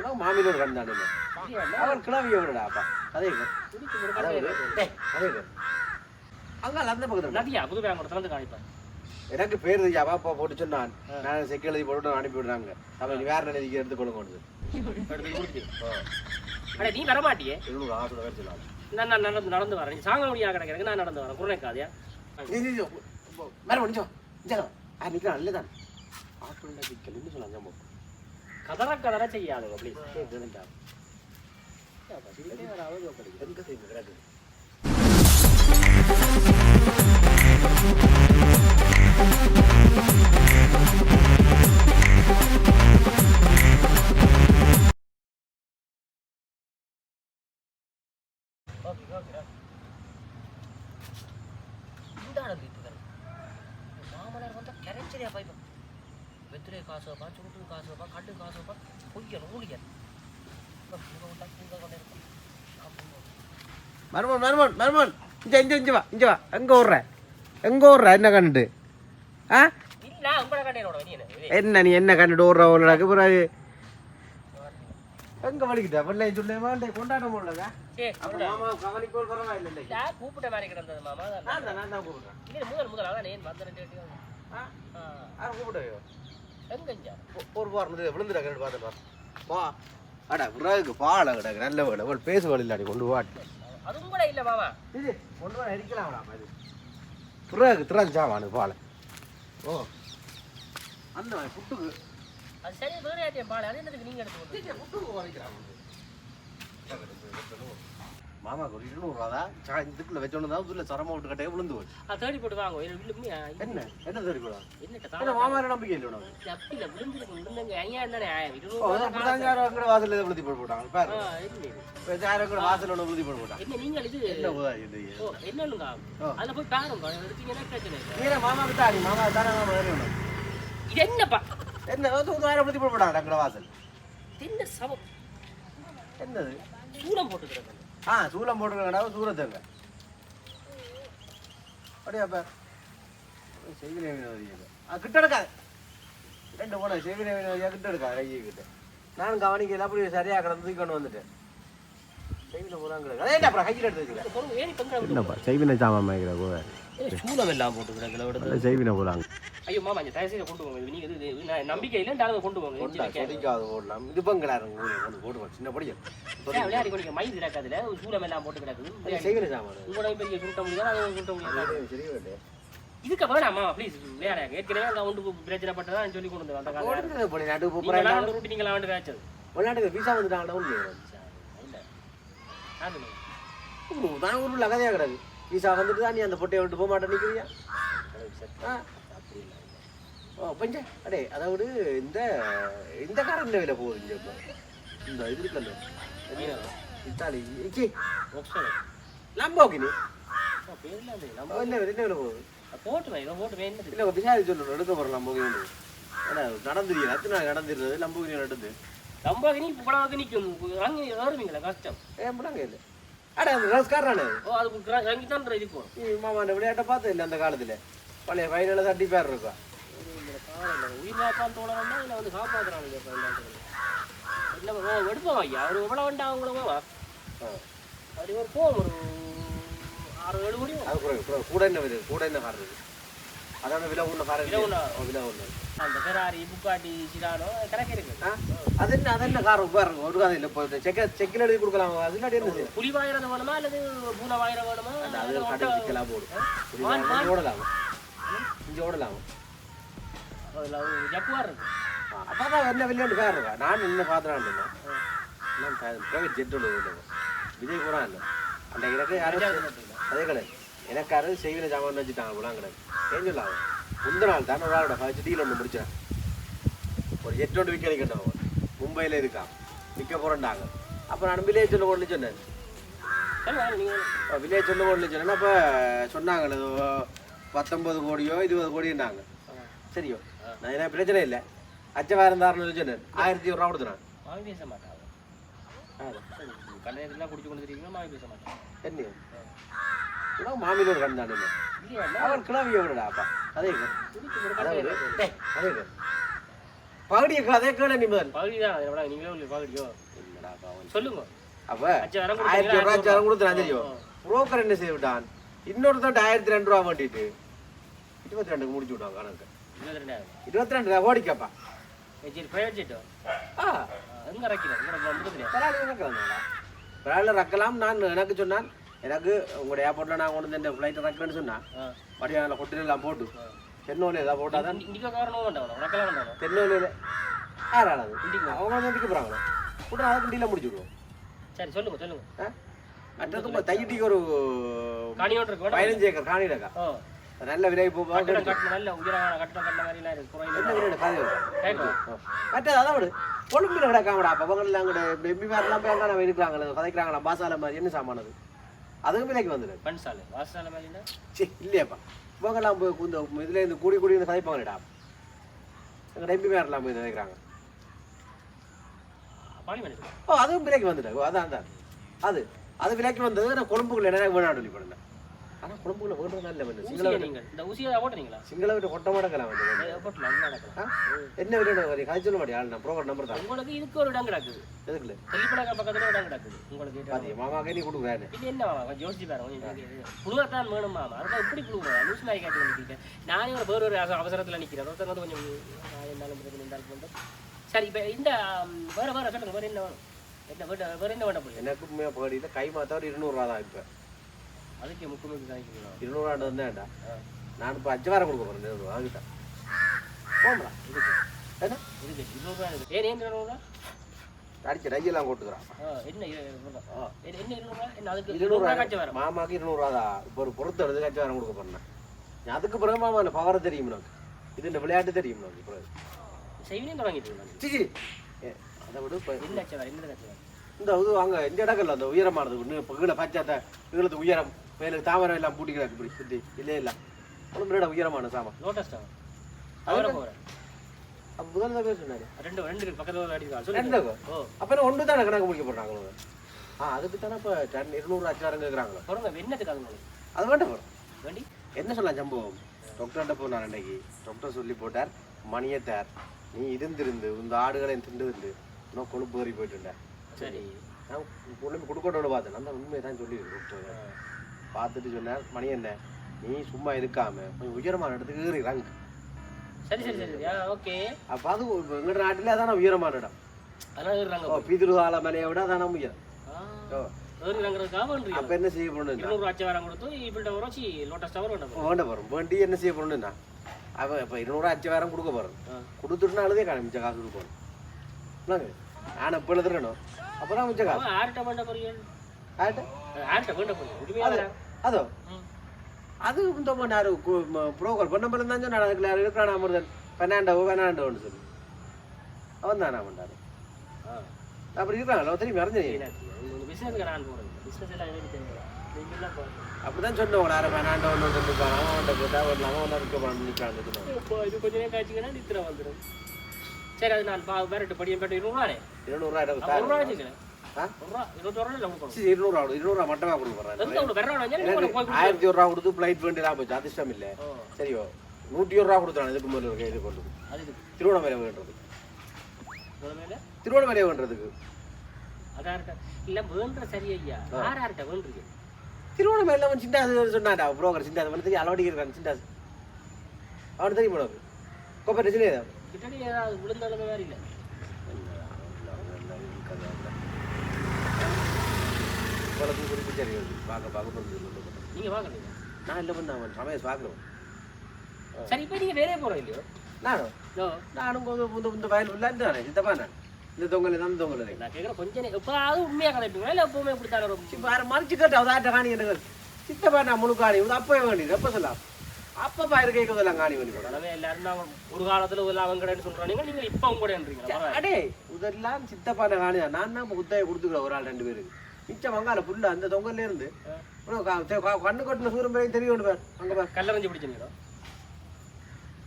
உனக்கு மாமியோட கண்டானே அவன் கிளவிய விடடா அப்பா அதே அதே. அங்கால அந்த பக்கத்துல நதியா புது பேங்க் திறந்து காணிப்பேன் எனக்கு பேர் தெரியாம அப்பா போட்டு சொன்னான். நான் செக் எழுதி போட்டு அனுப்பி விடுறாங்க. அவன் வேற நிலைக்கு எடுத்து கொண்டு கொண்டு எடுத்து கொடுத்து அடே நீ வரமாட்டியே? இருநூறு ஆசை வேறு சொன்னாங்க நான் நான் நடந்து நடந்து வரேன். நீ சாங்க முடியா கிடக்கிறேன் நான் நடந்து வரேன். குறைக்காதியா வேற முடிச்சோம் ஆ நிற்கிறான் இல்லைதான் ஆப்பிள் விற்கலன்னு சொன்னாங்க போ. கதற கதற இந்த ஆடல் மாமனார் வந்தா கரைச்சரியா பைப்பன் வெத்திரை காசு வைப்பா சுருட்டு காசு வைப்பா கட்டு காசு வைப்பா பொய்யல் ஊழியல். மருமன் மருமன் மருமன். இங்க இங்க இங்க வா இங்க வா. எங்க ஓடுற? எங்க ஓடுற? என்ன கண்டுட்டு ஆ? என்ன? நீ என்ன கண்டுட்டு ஓடுற ஓடுறாக்கு பிறகு எங்க வலிக்கிட்ட? பிள்ளை சொல்ல வேண்டே கொண்டாட. முடியலங்க கவனிக்கோள் பரவாயில்லை கூப்பிட்ட மாதிரி கிடந்தது மாமா. நான் தான் கூப்பிடுறேன். முதல் முதல் அதான் ஏன் வந்து ரெண்டு வாட்டி ஒரு வந்து விழுந்துடா கண்டு பார்த்து வா அடா பிறகு பாலை கிடக்கு நல்ல வேலை. ஒரு பேசுவாள் இல்லாடி கொண்டு வாட்டு அதுவும் கூட இல்ல மாமா. இது கொண்டு வர அடிக்கலாம்டா இது. பிறகு திறஞ்சாவானு பாலை. ஓ. அந்த புட்டுக்கு. அது சரி வேற பால்? அது என்னதுக்கு நீங்க எடுத்து புட்டுக்கு வலிக்கிறான் மாமாக்கு ஒரு இருநூறுவா தான். இதுக்குள்ள வச்சோன்னு தான் உள்ள சரமா விட்டு கட்டையே விழுந்து போச்சு. அது தேடி போட்டு வாங்க. என்ன? என்ன தெரியும் என்னட்ட என்ன தான் மாமா நம்பிக்கை இல்லை உனக்கு? இல்ல விழுந்துருக்கு விழுந்தங்க ஐயா அப்படிதான் யாரோ அங்கட வாசல்ல இதை விழுத்தி போட்டு போட்டாங்க பாரு. ஆ, இல்ல. இப்ப யாரோ அங்கட வாசல்ல ஒண்ணு விழுத்தி போட்டு போட்டாங்க. என்ன நீங்கள் இது என்ன போதா இது. அதுல போய் பாருங்க எடுத்தீங்கன்னா பிரச்சனை இல்லை மாமா ஆடி மாமா தானே மாமா இது என்னப்பா? என்ன யாரோ விழுத்தி போட்டு போட்டாங்க வாசல். என்ன சவம் என்னது? சூடம் போட்டுக்கிறது. ஆ சூளம் போட்டுருக்கடா சூரத்துங்க அப்படியா அப்ப? செய்வினை வினோதியாக ஆ கிட்ட எடுக்காது ரெண்டு போன செய்வினை வினோதியாக கிட்ட எடுக்கா கையை கிட்ட. நானும் கவனிக்கல அப்படி சரியா கிடந்து தூக்கி கொண்டு வந்துட்டேன். செய்வினை அதே அப்புறம் கையில் எடுத்து வச்சுக்கிறேன் செய்வினை சாமான் சூடம் எல்லாம் விடுது செய்வினை போலாங்க ஐயோ மாமா இந்த கொண்டு போங்க. நீங்க இது நான் நம்பிக்கை இல்லை அதை கொண்டு போங்க. கொண்டா சொதிக்காது ஓடலாம் இது பங்களாரு கொண்டு போடுவோம் சின்ன படியும் விளையாடி கொண்டு மைது கிடக்காதுல ஒரு சூடம் எல்லாம் போட்டு கிடக்குது செய்வினை சாமான் உங்களோட பெரிய சுட்ட முடியாது அதை சுட்ட முடியாது? சரி வேண்டே இதுக்கு வேணாமா ப்ளீஸ் விளையாட ஏற்கனவே ஒன்று பிரச்சனை பட்டதான் சொல்லி கொண்டு வந்தேன் அந்த வந்து ரூட்டு நீங்களா வந்து காய்ச்சது விளையாட்டுக்கு வீசா வந்துட்டாங்கடா ஒன்று இல்லை. தான் கிடக்கு. வீசா வந்துட்டு தான் நீ அந்த பொட்டையை விட்டு போக மாட்டேன் நிற்கிறியா ஓ பஞ்ச அடே அதாவது இந்த இந்த என்ன விலை போகுது இப்போ. இந்த இது இருக்குல்ல இத்தாலி இச்சி நம்ம என்ன விலை போகுது? போட்டு என்னது இல்லை விசாரி சொல்லணும் எடுக்க போகிறோம் லம்போகினி ஏன்னா நடந்துருக்கீங்க எத்தனை நாள் நடந்துருந்தது லம்போகினி நடந்து லம்பாகினி புகழாக நிற்கும் அங்கே கஷ்டம். ஏன் இல்லை? அடே அந்த ரஸ்காரானே ஓ அது இறங்கி தான் இருக்கும் நீ மாமா அந்த விளையாட்டை பார்த்தது இல்லை அந்த காலத்தில். பழைய ஃபைனலில் தட்டி பேர் இருக்கா உயிர் காப்பான் தோழரம்னா இல்லை வந்து காப்பாற்றுறாங்க இல்லை எடுப்போம் ஐயா ஒரு எவ்வளோ வேண்டா அவங்கள வா. ஆ. அப்படி ஒரு போவோம் ஒரு ஆறு ஏழு அது கூட என்ன விலை கூட என்ன கார் அதான விலை கார் விலை. விலை உள்ள அந்த ஃபெராரி புக்காட்டி சிடானோ கணக்கு இருக்கு? அது என்ன அது என்ன கார் பாருங்க ஒரு காது இல்லை இப்போ செக்க செக்கில் எழுதி கொடுக்கலாம் அது இல்லாட்டி என்ன செய்யும்? புலி வாயிறது வேணுமா அல்லது பூனை வாயிற வேணுமா? அது கடை சிக்கலாக போடும். ஓடலாம்? இங்கே ஓடலாம்? ஜப்புவார் இருக்கு. அப்போ தான் என்ன விளையாண்டு பேர் இருக்கா நான் என்ன ப்ரைவேட் ஜெட் விஜய் கூட இல்லை. அந்த யாரும் அதே கிடையாது எனக்கு யாரும் செய்வின சாமான் வச்சுட்டாங்க கூட கிடையாது ஏன் சொல்லாங்க முந்த நாள் தான் ஒரு ஆளோட வச்சு டீல் ஒன்று முடிச்சேன். ஒரு ஒன்று விற்க வைக்கணும் மும்பையில் இருக்கான் விற்க போகிறேன்டாங்க அப்போ நான் வில்லேஜ் சொல்ல கொண்டு சொன்னேன். வில்லேஜ் சொல்ல கொண்டு சொன்னேன் அப்போ சொன்னாங்க ஏதோ பத்தொன்பது கோடியோ இருபது கோடின்னாங்க சரியோ? நான் என்ன பிரச்சனை இல்லை. அச்சவாரம் தாரன்னு சொன்னேன். ஆயிரத்தி ரூபா கொடுத்துறேன் மாவி பேச மாட்டாங்க. கல்யாணத்துலாம் குடிச்சு கொண்டு தெரியுங்களா மாவி பேச மாட்டாங்க. என்ன உனக்கு மாமியோட கண்டானே இல்லையா அவன் கிளவிய விடடா அப்பா. அதே கேள். அதே கேள். பகுடிய கதை கேள நீ முதல். பகுதி தான் எவ்வளோ நீங்களே பாவம். சொல்லுங்க. அப்ப ஆயிரத்தி? ரூபாய் அஞ்சு கொடுத்து தெரியும். புரோக்கர் என்ன செய்து விட்டான் இன்னொருத்தன் ஆயிரத்தி ரெண்டு ரூபா மாட்டிட்டு இருபத்தி ரெண்டுக்கு முடிச்சு விட்டான் கணக்கு. இருபத்தி ரெண்டு ரூபா ஓடிக்கப்பா. இறக்கலாம் நான் எனக்கு சொன்னான். எனக்கு உங்களோட ஏர்போர்ட்டில் நான் கொண்டு வந்து ஃப்ளைட் இறக்குறேன்னு சொன்னான் ஆ வடிவான கொட்டிலாம் போட்டு தென்னோலையில் ஏதாவது போட்டாதான் இண்டிகோ காரணம் வேண்டாம் உனக்கெல்லாம் வேண்டாம் தென்னோலையில் யாரானது அவங்க வந்து நிற்க போகிறாங்களோ கூட அதை கண்டியில் முடிச்சு விடுவோம் சரி சொல்லுங்க சொல்லுங்க மற்றது தையிட்டிக்கு ஒரு இருக்கு பதினஞ்சு ஏக்கர் காணிடக்கா ஓ நல்ல விலை இருக்கு கொழும்புல கிடக்காமடா அப்போ அவங்களாம் கூட எம்பி மாதிரிலாம் போய் அங்கே இருக்கிறாங்களே கதைக்கிறாங்களா பாசால மாதிரி என்ன சாமானது அதுவும் விலைக்கு வந்துடு பன்சாலை வாசனால மேலே சே இல்லையாப்பா. இவங்கெல்லாம் போய் இந்த இதுல இருந்து கூடி கூடி இருந்து கதைப்பாங்கடா எங்கள் எம்பி மாதிரிலாம் போய் நினைக்கிறாங்க. ஓ அதுவும் விலைக்கு வந்துடு ஓ, அதான் அதான். அது அது விலைக்கு வந்தது நான் கொழும்புக்குள்ள என்ன வேணாம் சொல்லி பண்ணேன் ஆனா குழம்புல வேண்டதா வந்து இந்த ஊசியா ஓட்டுறீங்களா சிங்கள விட்டு ஒட்ட மாட்டக்கலாம் வந்து ஓட்டலாம் நடக்கலாம் என்ன விட வரி காய்ச்சல் மாடி ஆள் நம்பர் தான். உங்களுக்கு இதுக்கு ஒரு இடம் கிடக்குது. எதுக்குல? தெளிப்படக பக்கத்துல ஒரு இடம் கிடக்குது. உங்களுக்கு அது மாமா கே நீ கொடுக்குறானே இது என்ன மாமா? ஜோசி பாரு புழுவா தான் வேணும் மாமா. அது இப்படி புழுவா? லூஸ் நாய் காட்டி நானே வேறு ஒரு அவசரத்துல நிக்கிறேன். அவசரம் கொஞ்சம் இருந்தாலும் பிரச்சனை இருந்தாலும் சரி இந்த வேற வேற சொல்லுங்க வேற என்ன வேணும்? என்ன வேற என்ன வேண்டாம் எனக்கு கை மாத்தா ஒரு இருநூறுவா தான் இப்போ. அதுக்கு முக்கு முக்கு காய்க்கணும் இருநூறுவா வந்தேன்டா நான் இப்போ அஞ்சு வாரம் கொடுக்க போகிறேன் இருநூறுவா வாங்கிட்டேன். போகலாம் இதுக்கு என்ன? இதுக்கு இருநூறுவா இருக்கு. ஏன் ஏன் இருநூறுவா அடிச்சு என்ன இரு- இருநூறுவா? என்ன என்ன என்ன அதுக்கு இருநூறுவா காய்ச்சி வரும் மாமாக்கு இருநூறுவா தான். இப்போ ஒரு பொருத்த எடுத்து கட்சி வாரம் கொடுக்க அதுக்கு பிறகு மாமா இந்த பவரை தெரியும் எனக்கு இது இந்த விளையாட்டு தெரியும் எனக்கு பிறகு செய்வினே தொடங்கிட்டு இருக்கேன் சிச்சி அதை விட இப்போ என்ன காய்ச்சி வரும் என்ன இந்த இது அங்கே இந்த இடங்கள்ல அந்த உயரமானது இன்னும் இப்போ கீழே பச்சாத்த கீழத்து உயரம். மேலுக்கு தாமரை எல்லாம் பூட்டி கிடக்கு இப்படி சுற்றி இல்லை இல்லை. உடம்புல உயரமான சாமான்? லோட்டஸ் தான் அவரை போகிறேன் முதல்ல தான் பேர் சொன்னாரு. ரெண்டு ரெண்டு பக்கத்துல அடிக்கலாம் ரெண்டு ஓ. அப்புறம் ஒன்று தானே கணக்கு முடிக்க போடுறாங்களோ ஆ அதுக்கு தானே இப்போ டன் இருநூறு அச்சாரம் கேட்குறாங்களோ சொல்லுங்க என்னத்துக்கு அது அது வேண்டாம் போகிறோம் வேண்டி? என்ன சொல்லலாம் சம்பவம்? டாக்டர்கிட்ட போனார் அன்னைக்கு. டாக்டர் சொல்லி போட்டார் மணியத்தார் நீ இருந்திருந்து இந்த ஆடுகளை திண்டு திண்டு இன்னும் கொழுப்பு ஏறி போயிட்டுண்டேன் சரி. நான் கொடுக்கணும்னு பார்த்தேன் அந்த உண்மையை தான் சொல்லி டாக்டர் பார்த்துட்டு சொன்னார் மணி என்ன? நீ சும்மா இருக்காம கொஞ்சம் உயரமான இடத்துக்கு ஏறிறாங்க சரி சரி சரி. ஆ ஓகே. அப்போ அது எங்களோட நாட்டில் அதான உயரமான இடம். ஓ பிதிருகால மலையை விட அதான உயரம். அப்போ என்ன செய்ய போகணுன்னா இருநூறு அச்சை வேரம் கொடுத்து இப்படி டவர் வச்சு லோட்டஸ் டவர் வேண்டாம் வேண்ட என்ன செய்ய போகணுன்னா அவன் இப்போ இருநூறு அச்சு வேறம் கொடுக்க போகிறோம் ஆ. கொடுத்துட்டுனா அழுதே மிச்ச காசு கொடுக்கணும் நான் இப்போ எழுதுறேனோ? அப்புறம் மிச்ச காசு. அவன் அதோ அது. இந்த பண்ணாரு ப்ரோக்கர் பிறந்த தான் சொன்னான் அதுக்குள்ள இருக்கிறான் அமிர்தன் பெண்ணாண்டவோ பெண்ணாண்டவோன்னு சொல்லி. அவன் தானே பண்ணாரு. அப்புறம் இருக்கிறாங்களோ? திரும்பி போறேன் அப்படிதான் சொன்னவங்க யாரும் பெண்ணாண்டவன் இருக்கான் அவன் அவன்கிட்ட போட்டா ஒரு அவன் இருக்க இப்போ இது கொஞ்ச நேரம் காய்ச்சிங்கன்னா நித்திர வந்துடும் சரி அது நான் பா வேறட்டு படியும் பேட்டு இருநூறுவானே இருநூறுவா இல்லை இருநூறுவா இருநூறுவா மட்டுமா கொடுக்க போறேன் எந்த ஒரு வெற வேணா நீங்க போய் ஆயிரத்தி ஒரு ரூபா கொடுத்து ஃப்ளைட் வேண்டியதான் போச்சு அதிர்ஷ்டம் இல்லை. ஓ. சரியோ நூற்றி ஒரு ரூபா கொடுத்தானே இதுக்கு முதல்ல இருக்க இது கொண்டு அது திருவண்ணாமலை வேண்டது மேல திருவண்ணாமலை வேண்டதுக்கு இல்ல வேண்ட சரி ஐயா. யார் யார்கிட்ட வேண்டுறீங்க? திருவண்ணாமலை அவன் சிண்டாசு சொன்னாடா புரோக்கர் சிண்டாசு அவன் தெரியும். அளவடி இருக்கான் சிண்டாசு அவன் தெரியும் உனக்கு கோப்பை ரஜினி கிட்டடி ஏதாவது விழுந்தாலும் வேற இல்லை. உனக்கு குறிப்பு தெரியும் பார்க்க பார்க்க பண்ணு நீங்க வாங்கலையா நான் இல்லை பண்ண அவன் சமயம் பார்க்கணும். சரி இப்போ நீங்க வேறே போறோம் இல்லையோ? நானும் நானும் கொஞ்சம் இந்த இந்த வயல் இல்லை தானே சித்தப்பா நான். இந்த தொங்கல் தான் தொங்கல் நான் கேட்குறேன் கொஞ்ச நேரம் எப்போதாவது உண்மையாக கதைப்பீங்களா? இல்லை எப்பவுமே இப்படித்தானே ரொம்ப வேற மறைச்சு கேட்டு அவதாட்ட காணி எனக்கு சித்தப்பா நான் முழு காணி இது அப்பவே வேண்டியது எப்போ சொல்லலாம் அப்பப்பா இருக்க இதெல்லாம் காணி வேண்டி எனவே எல்லாரும் தான் ஒரு காலத்துல ஒரு அவங்கடன்னு சொல்றாங்க. நீங்க இப்போ அவங்க கூடன்றீங்களா அடே இதெல்லாம் சித்தப்பான காணி தான் நான் தான் குத்தையை கொடுத்துக்கிறேன் ஒரு ஆள் ரெண்டு பேருக்கு. மிச்சம் வங்காள புல்ல அந்த தொங்கல்ல இருந்து. கண்ணு கொட்டின சூரியன் பேரையும் தெரியும் பேர். அங்க பார். கல்லறைஞ்சு பிடிச்சிங்களா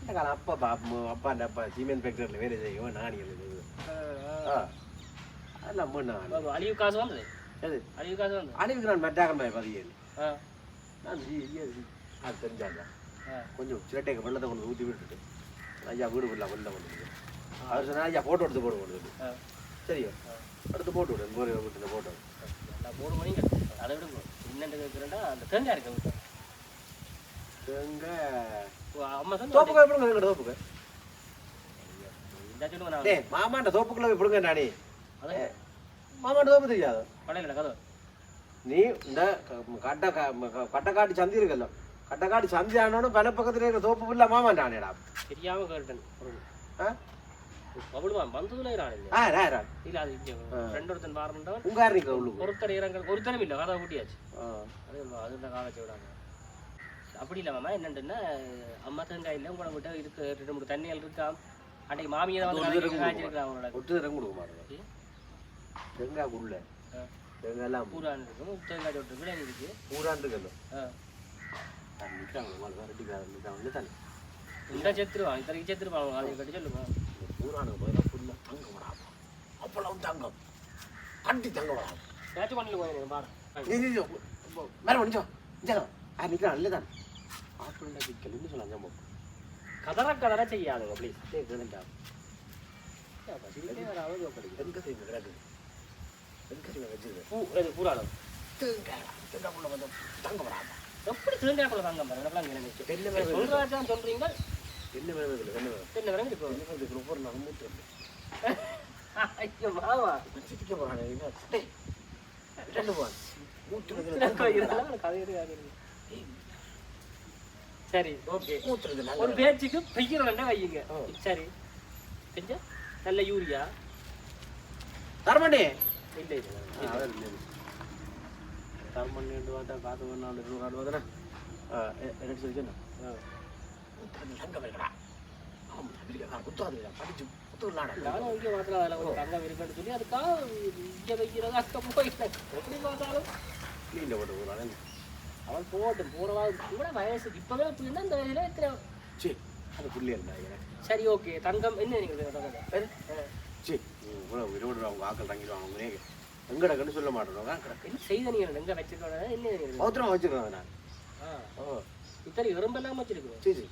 இந்த காலம் அப்பா பா அப்பா அந்த அப்பா சீமெண்ட் ஃபேக்டரியில் வேலை செய்யும். நாணி எழுது அதெல்லாம் பண்ண அழிவு காசு வந்தது? எது? அழிவு காசு வந்தது? அழிவுக்கு நான் மெட்டாக்கம் பதியேன் ஆ. நான் அது தெரிஞ்சாங்க கொஞ்சம் சிரட்டைக்கு வெள்ளத்தை கொண்டு ஊற்றி விட்டுட்டு ஐயா வீடு ஃபுல்லாக வெள்ளம் வந்துருக்கு அவர் சொன்னா ஐயா போட்டோ எடுத்து போட போடுது ஆ. சரியோ? எடுத்து போட்டு விடு போய் விட்டு போட்டோ நான் மூணு மணிக்கு அதை விடுங்க. என்னென்னு கேட்குறேன்டா அந்த தேங்காய் இருக்கு வீட்டில் அம்மா சொன்ன தோப்புக்கு எங்கட தோப்புக்கு. இந்த சொல்லுங்க நான் டேய் மாமாண்ட தோப்புக்குள்ள போய் பிடுங்க நானே மாமாண்ட தோப்பு தெரியாது. பழைய கதை நீ இந்த கட்ட கட்டக்காட்டு சந்தி இருக்குல்ல. கட்டக்காட்டு சந்தி ஆனோன்னு பல பக்கத்துல இருக்கிற தோப்பு ஃபுல்லா மாமாண்ட ஆனேடா தெரியாம கேட்டேன் ஆ? ஒருத்தர் இறங்க ஒருத்தரும் இல்லை கதை ஊட்டியாச்சு ஆ. அது அது காலத்தை விடாங்க அப்படி இல்லை மாமா என்னண்டுன்னா அம்மா தேங்காய் இல்லை உங்களை விட்டு இருக்கு ரெண்டு மூணு தண்ணிகள் இருக்கா அன்னைக்கு மாமியை வந்து அது ஒரு காய்ச்சிருக்கிறா அவங்களோட ஒட்டு இறங்க கொடுக்க மாட்டேங்க தேங்காய் உள்ள ஆ. தேங்காய் எல்லாம் பூரான் இருக்கும் தேங்காய் சொட்டு விலை இருக்கு பூரான். நிற்காங்க மாதிரி ரெட்டிக்காரன் நிற்காங்க தானே இந்த செத்துருவான் இத்தனைக்கு செத்துருவான் அதை கட்டி சொல்லுங்க பூரானுக்கு பதிலாக ஃபுல்லாக தங்கம் வராது அவ்வளவு தங்கம். கட்டி தங்கம் வராது ஏதாச்சும் பண்ணிட்டு பாரு. மேலே முடிஞ்சோ ஜனம் ஆ நிற்கிறான் இல்லை தான் ஆப்பிள் நிற்கலன்னு சொன்னாங்க அம்மா. கதற கதற செய்யாதுங்க ப்ளீஸ் வராது எப்படி பழம் தாங்க பாருங்க சொல்றீங்க என்ன வேணும் இதில் என்ன வேணும் தென்னை வரங்க இருக்கும் என்ன வேணும் ஒவ்வொரு நாளும் மூட்டு வந்து ஐயோ மாமா சிட்டிக்க போகிறாங்க டேய் ரெண்டு போவான் மூட்டு இதெல்லாம் கதை இருக்காது. சரி ஓகே. மூத்துறது ஒரு பேச்சுக்கு பெய்கிற ரெண்டே வையுங்க. சரி. செஞ்சா நல்ல யூரியா. தரமாட்டே இல்லை இல்லை தரமண்ணி ரெண்டு வாட்டா காத்து வாத்தனா என்ன? சொல்லிச்சுன்னா தங்க வைக்கடா ஆமாம் குத்தாது படிச்சு குத்துலாடா நானும் இங்கே மாத்திரம் அதில் ஒரு தங்கம் இருக்குன்னு சொல்லி அதுக்காக இங்கே வைக்கிறதா அங்கே போயிட்டேன் எப்படி பார்த்தாலும். கிளீனில் போட்டு போகிறான் அவன் போகட்டும் போகிறவா கூட வயசு இப்போவே அப்படின்னா இந்த வயசுல எத்தனை சரி அது புள்ளி இருந்தா சரி ஓகே. தங்கம் என்ன நீங்கள் தங்கம்? சரி இவ்வளோ இருபது அவங்க ஆக்கள் தங்கிடுவாங்க எங்கட கண்டு சொல்ல மாட்டேன் என்ன செய்த நீங்கள் எங்கே வச்சிருக்கோம் என்ன பௌத்திரம் வச்சுருக்கேன் நான். ஆ. ஓ இத்தனை எறும்பெல்லாம் வச்சிருக்கோம் சரி சரி.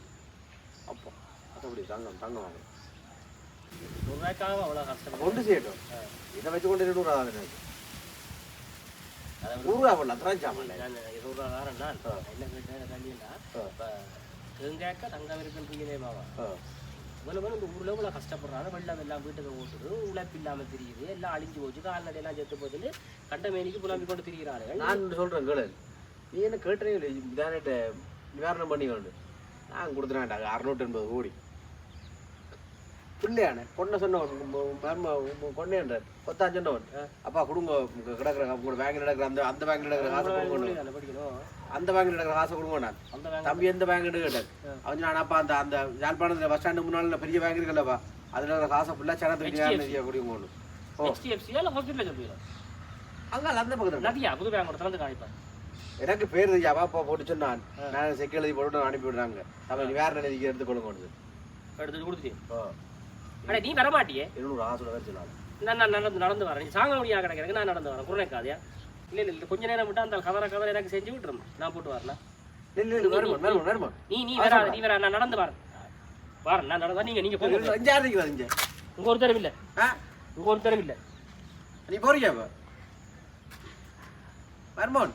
அப்போ. மற்றபடி தங்கம் தங்கம் வாங்க ஒரு ரூபாய்க்காக அவ்வளோ கஷ்டம் கொண்டு செய்யட்டும். இதை வச்சு கொண்டு இருநூறு ஆகுது நூறுரூவா போடல அத்தனை சாமான் நான் இருபது ரூபா வேறேன் நான் என்ன ஆ. இப்போ தேங்காய்க்க தங்கம் இருக்குன்றீங்களே ஆ. இவ்வளோ பேர் இந்த ஊரில் இவ்வளோ கஷ்டப்படுறாங்க. வெள்ளம் எல்லாம் வீட்டுக்கு ஓட்டுது உழைப்பு இல்லாமல் தெரியுது எல்லாம் அழிஞ்சு போச்சு கால்நடையெல்லாம் செத்து போச்சுன்னு கண்ட மேனிக்கு புலம்பி கொண்டு திரிகிறார்கள் நான் சொல்கிறேன் கேளு. நீ என்ன கேட்டே இல்லை இதானட்ட நிவாரணம் பண்ணி கொண்டு நான் கொடுத்துறேன்டா அறுநூற்றி எண்பது கோடி. பிள்ளையானே பொண்ணை சொன்னவன் பொண்ணேன்றார் பத்தாம் சொன்னவன் அப்பா கொடுங்க கிடக்குற உங்களோட பேங்க்ல நடக்கிற அந்த அந்த பேங்க்ல நடக்கிற காசை கொடுங்க அந்த பேங்க்ல நடக்கிற காசை கொடுங்க நான். தம்பி எந்த பேங்க் கேட்டார்? அவன் நான் அப்பா அந்த அந்த யாழ்ப்பாணத்துல பஸ் ஸ்டாண்டு முன்னால பெரிய பேங்க் இருக்குல்லப்பா. அதுல இருக்கிற காசை ஃபுல்லா சனத்துக்கு நிறைய குடிங்க ஒன்று ஓ. அங்கே அந்த பக்கத்துல. நதியா? புது பேங்க் திறந்து காமிப்பேன் எனக்கு பேர் தெரியாம அப்பா போட்டு சொன்னான். நான் செக் எழுதி போட்டு அனுப்பி விடுறாங்க. அவன் நீ வேற நிலைக்கு எடுத்து கொள்ளுங்க எடுத்துட்டு கொடுத்துட்டு அட நீ வர மாட்டியே இருநூறு ஆசோட வேறு சொன்னாங்க. நான் நான் நடந்து நடந்து வரேன். நீ சாங்க முடியாது கிடைக்கிறேன் நான் நடந்து வரேன். குறைக்காதியா இல்லை இல்லை கொஞ்ச நேரம் விட்டு அந்த கவரை கவரை எனக்கு செஞ்சு விட்டுரும்? நான் போட்டு வருமான் நீ நீ வர நீ வர நான் நடந்து வரேன். வரேன். நான் நடந்து நீங்க நீங்க போங்க. உங்க ஒரு தரம் இல்லை. உங்க ஒரு தரம் இல்லை. நீ போறியா வருமான்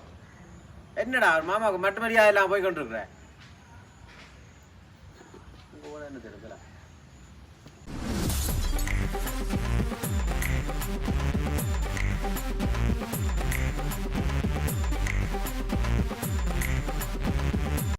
என்னடா மாமாவுக்கு மட்டு மரியாதை எல்லாம் போய் கொண்டிருக்கிறேன் என்ன தெரியுதுல